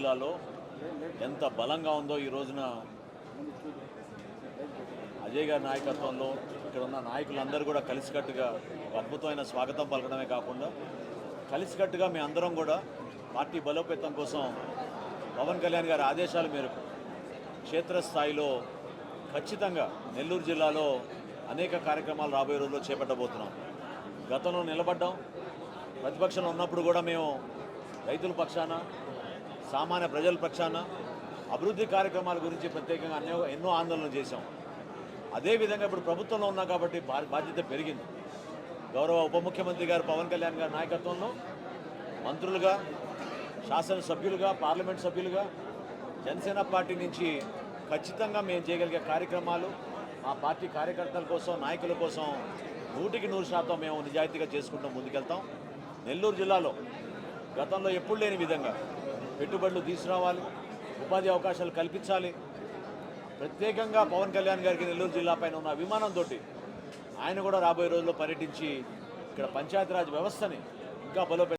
జిల్లాలో ఎంత బలంగా ఉందో ఈ రోజున అజయ్ గారి నాయకత్వంలో ఇక్కడ ఉన్న నాయకులందరూ కూడా కలిసికట్టుగా అద్భుతమైన స్వాగతం పలకడమే కాకుండా కలిసికట్టుగా మీ అందరం కూడా పార్టీ బలోపేతం కోసం పవన్ కళ్యాణ్ గారి ఆదేశాల మేరకు క్షేత్రస్థాయిలో ఖచ్చితంగా నెల్లూరు జిల్లాలో అనేక కార్యక్రమాలు రాబోయే రోజుల్లో చేపట్టబోతున్నాం. గతంలో నిలబడ్డాం. ప్రతిపక్షంలో ఉన్నప్పుడు కూడా మేము రైతుల పక్షాన సామాన్య ప్రజల పక్షాన అభివృద్ధి కార్యక్రమాల గురించి ప్రత్యేకంగా అన్నో ఎన్నో ఆందోళనలు చేశాం. అదేవిధంగా ఇప్పుడు ప్రభుత్వంలో ఉన్నాం కాబట్టి బా- బాధ్యత పెరిగింది. గౌరవ ఉప ముఖ్యమంత్రి గారు పవన్ కళ్యాణ్ గారి నాయకత్వంలో మంత్రులుగా శాసనసభ్యులుగా పార్లమెంట్ సభ్యులుగా జనసేన పార్టీ నుంచి ఖచ్చితంగా మేము చేయగలిగే కార్యక్రమాలు మా పార్టీ కార్యకర్తల కోసం నాయకుల కోసం నూటికి నూరు శాతం మేము నిజాయితీగా చేసుకుంటూ ముందుకెళ్తాం. నెల్లూరు జిల్లాలో గతంలో ఎప్పుడు లేని విధంగా పెట్టుబడులు తీసుకురావాలి ఉపాధి అవకాశాలు కల్పించాలి. ప్రత్యేకంగా పవన్ కళ్యాణ్ గారికి నెల్లూరు జిల్లా పైన ఉన్న అభిమానంతో ఆయన కూడా రాబోయే రోజుల్లో పర్యటించి ఇక్కడ పంచాయతీరాజ్ వ్యవస్థని ఇంకా బలోపేతం